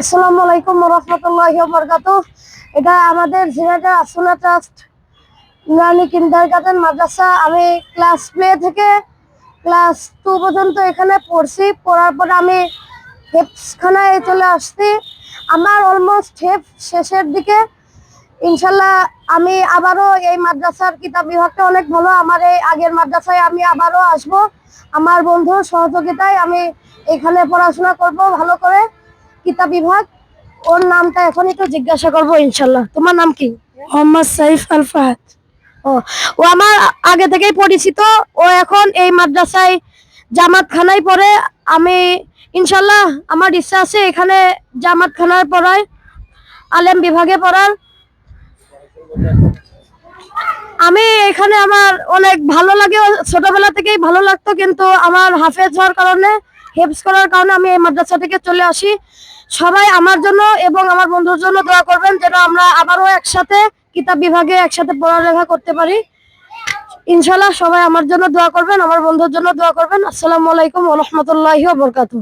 আসসালামু আলাইকুম রহমতুল্লাহ বরকাত এটা আমাদের Jhenaidah Asna trust kindergarten মাদ্রাসা। আমি ক্লাস প্লে থেকে ক্লাস টু পর্যন্ত এখানে পড়ছি। পড়ার পর আমি হেপসখানায় চলে আসছি। আমার অলমোস্ট হেপ শেষের দিকে। ইনশাল্লাহ আমি আবারও এই মাদ্রাসার কিতাব বিভাগটা অনেক ভালো। আমার এই আগের মাদ্রাসায় আমি আবারও আসব। আমার বন্ধুর সহযোগিতায় আমি এখানে পড়াশোনা করব ভালো করে। কিতাব বিভাগ। ওর নামটা এখন একটু জিজ্ঞাসা করব ইনশাল্লাহ। তোমার নাম কি? মোহাম্মদ সাইফ আল ফাহাদ। ও ও আমার আগে থেকেই পরিচিত। ও এখন এই মাদ্রাসায় জামাত খানায় পড়ে। আমি ইনশাল্লাহ আমার ইচ্ছা আছে এখানে জামাত খানায় পড়ায় আলেম বিভাগে পড়ার। আমি এখানে আমার অনেক ভালো লাগে। ছোটবেলা থেকেই ভালো লাগতো কিন্তু আমার হাফেজ হওয়ার কারণে হেফজ করার কারণে আমি এই মাদ্রাসা থেকে চলে আসি। সবাই আমার জন্য এবং আমার বন্ধুর জন্য দোয়া করবেন যেন আমরা আবারও একসাথে কিতাব বিভাগে একসাথে পড়ালেখা করতে পারি। ইনশাল্লাহ সবাই আমার জন্য দোয়া করবেন, আমার বন্ধুর জন্য দোয়া করবেন। আসসালামু আলাইকুম রহমতুল্লাহ বরকাতু